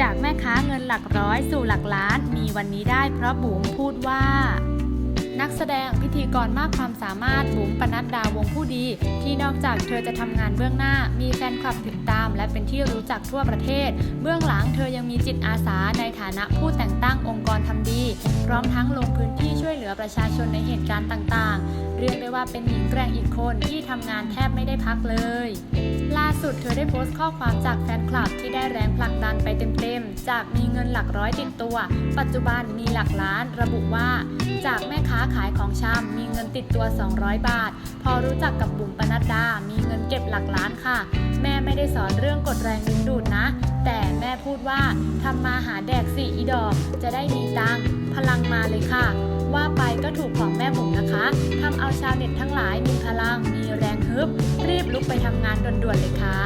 จากแม่ค้าเงินหลักร้อยสู่หลักล้าน มีวันนี้ได้เพราะบุ๋มพูดว่า นักแสดงพิธีกรมากความสามารถบุ๋มปนัดดาวงผู้ดี ที่นอกจากเธอจะทำงานเบื้องหน้า มีแฟนคลับติดตาม และเป็นที่รู้จักทั่วประเทศ เบื้องหลังเธอยังมีจิตอาสาในฐานะผู้แต่งตั้งองค์กรทำดี พร้อมทั้งลงพื้นที่ช่วยเหลือประชาชนในเหตุการณ์ต่างๆ เรียกได้ว่าเป็นหญิงแกร่งอีกคนที่ทำงานแทบไม่ได้พักเลย สุดเธอได้โพสต์ข้อความจากแฟนคลับที่ได้แรงผลักดันไปเต็มๆ จากมีเงินหลักร้อยติดตัว ปัจจุบันมีหลักล้านระบุว่า จากแม่ค้าขายของชำมีเงินติดตัว 200 บาท พอรู้จักกับบุ๋มปนัดดา มีเงินเก็บหลักล้านค่ะ แม่ไม่ได้สอนเรื่องกดแรงดึงดูดนะ แต่แม่พูดว่าทำมาหาแดกสี่อีดอกจะได้มีตังพลังมาเลยค่ะ ว่าไปก็ถูก ทำเอาชาวเน็ตทั้งหลายมีพลัง มีแรงฮึบ รีบลุกไปทำงานด่วนๆเลยค่ะ